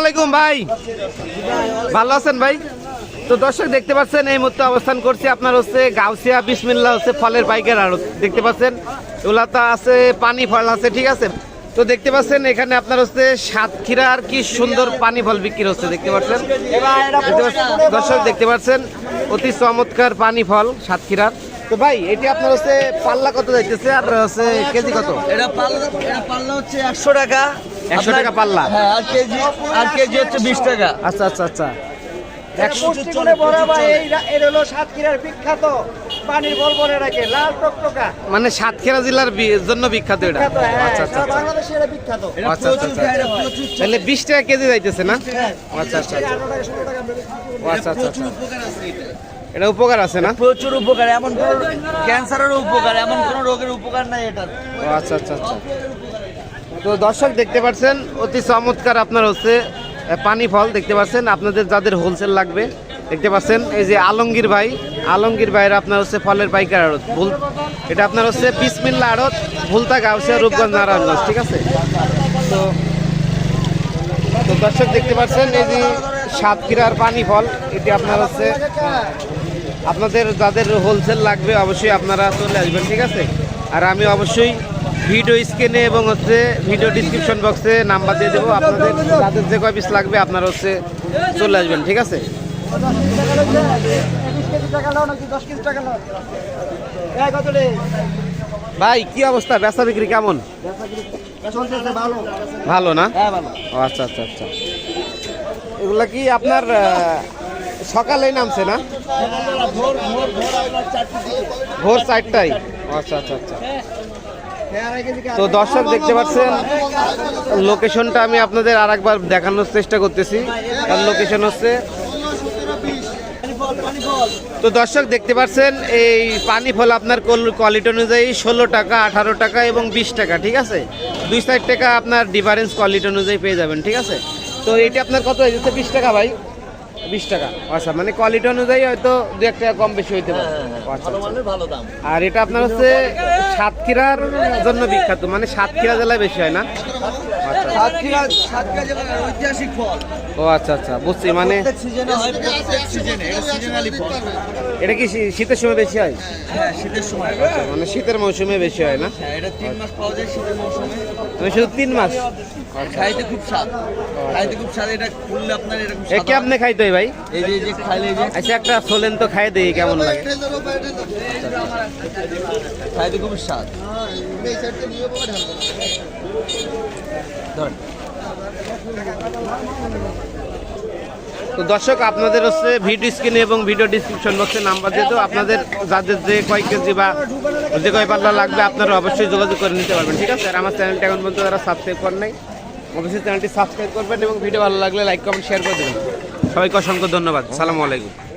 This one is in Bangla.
আলাইকুম ভাই। ভালো আছেন ভাই? তো দর্শক, দেখতে পাচ্ছেন, এই মুহূর্তে অবস্থান করছি আপনার হচ্ছে গাউসিয়া বিসমিল্লা হচ্ছে ফলের বাইকের আড়ত। দেখতে পাচ্ছেন এগুলা তো আছে পানি ফল আছে, ঠিক আছে? তো দেখতে পাচ্ছেন, এখানে আপনার হচ্ছে সাতক্ষীরার কি সুন্দর পানি ফল বিক্রি হচ্ছে, দেখতে পাচ্ছেন? দর্শক, দেখতে পাচ্ছেন, অতি চমৎকার পানি ফল সাতক্ষীরার। তো ভাই, এটি আপনার হচ্ছে পাল্লা কত যাইতেছে? আর হচ্ছে কেজি কত? পাল্লা এটা পাল্লা হচ্ছে একশো টাকা। 100 টাকা পাল্লা? হ্যাঁ আর কেজি আর কেজি হচ্ছে বিশ টাকা। আচ্ছা আচ্ছা আচ্ছা। একশো পুষ্টিগুণে ভরা ভাই এই রা- এর হলো সাতক্ষীরার বিখ্যাত পানির বল বলে রাখে লাল টকটকা। মানে সাতক্ষীরা জেলার জন্য বিখ্যাত এটা। আচ্ছা আচ্ছা আচ্ছা। এটা এটা এটা। তাহলে বিশ টাকা কেজি যাইতেছে না? হ্যাঁ আচ্ছা আচ্ছা আচ্ছা। আচ্ছা আচ্ছা প্রচুর উপকার আছে এটা। এটা উপকার আছে না? প্রচুর উপকার এমন ক্যান্সারের উপকার এমন কোন রোগের উপকার নাই এটার। ও আচ্ছা আচ্ছা। আচ্ছা তো দর্শক দেখতে পাচ্ছেন, অতি চমৎকার আপনার হচ্ছে পানি ফল দেখতে পাচ্ছেন। আপনাদের যাদের হোলসেল লাগবে, দেখতে পাচ্ছেন, এই যে আলমগীর ভাই, আলমগীর ভাইয়ের আপনার হচ্ছে ফলের পাইকার আড়ত। ভুল, এটা আপনার হচ্ছে বিসমিল্লা আড়ত, ভুলতা গাউসিয়া, রূপগঞ্জ, নারায়ণগঞ্জ, ঠিক আছে? তো তো দর্শক দেখতে পাচ্ছেন, এই যে সাতক্ষীরার পানি ফল, এটি আপনার হচ্ছে, আপনাদের যাদের হোলসেল লাগবে, অবশ্যই আপনারা চলে আসবেন, ঠিক আছে? আর আমি অবশ্যই ভিডিও স্ক্রিনে এবং হচ্ছে ভিডিও ডিসক্রিপশন বক্সে নাম্বার দিয়ে দেবো। আপনাদের যাদের যে কয় পিস লাগবে আপনারা হচ্ছে চলে আসবেন ঠিক আছে? ভাই কি অবস্থা? বেচা বিক্রি কেমন? ভালো না? হ্যাঁ আচ্ছা আচ্ছা আচ্ছা। এগুলা কি আপনার সকালেই নামছে না? ভোর চারটায়? আচ্ছা আচ্ছা আচ্ছা। তো দর্শক দেখতে পাচ্ছেন লোকেশনটা আমি আপনাদের আর একবার দেখানোর চেষ্টা করতেছি। আর লোকেশন হচ্ছে তো দর্শক দেখতে পাচ্ছেন এই পানি ফল আপনার কোয়ালিটি অনুযায়ী ষোলো টাকা আঠারো টাকা এবং বিশ টাকা ঠিক আছে? দুই সাইড টাকা আপনার ডিফারেন্স কোয়ালিটি অনুযায়ী পেয়ে যাবেন ঠিক আছে? তো এটি আপনার কত হয়ে যাচ্ছে? বিশ টাকা ভাই? বিশ টাকা। আচ্ছা মানে কোয়ালিটি অনুযায়ী হয়তো দু এক টাকা কম বেশি হইতে পারে। আচ্ছা ভালো আচ্ছা মানের ভালো দাম। আর এটা আপনার হচ্ছে সাতক্ষীরার জন্য বিখ্যাত। মানে সাতক্ষীরা জেলায় বেশি হয় না? আচ্ছা। ও আচ্ছা আচ্ছা বুঝছি মানে হয়। এটা সিজনালি ফল। এটা কি শীতের সময় বেশি হয়? হ্যাঁ শীতের সময়। মানে শীতের মৌসুমে বেশি হয় না? হ্যাঁ এটা তিন মাস পাওয়া যায় শীতের মৌসুমে। মানে শুধু তিন মাস? খাইতে খুব স্বাদ। খাইতে খুব স্বাদ এটা করলে আপনার এরকম এ সাদা- খাইতে হয় ভাই? এই যে যে খাইলে যে। আচ্ছা একটা সোলেন তো খাই দেই কেমন লাগে। খাইতে খুব স্বাদ। ধর তো দর্শক, আপনাদের হচ্ছে ভিডিও স্ক্রিনে এবং ভিডিও ডিসক্রিপশন বক্সে নাম্বার দিয়ে দেবো আপনাদের যাদের যে কয় কেজি বা যে কয় পাল্লা লাগবে, আপনারা অবশ্যই যোগাযোগ করে নিতে পারবেন, ঠিক আছে? আর আমার চ্যানেলটা এখন পর্যন্ত যারা সাবস্ক্রাইব করেন নাই, অবশ্যই চ্যানেলটি সাবস্ক্রাইব করবেন এবং ভিডিও ভালো লাগলে লাইক কমেন্ট শেয়ার করে দেবেন। সবাইকে অসংখ্য ধন্যবাদ। সালামু আলাইকুম।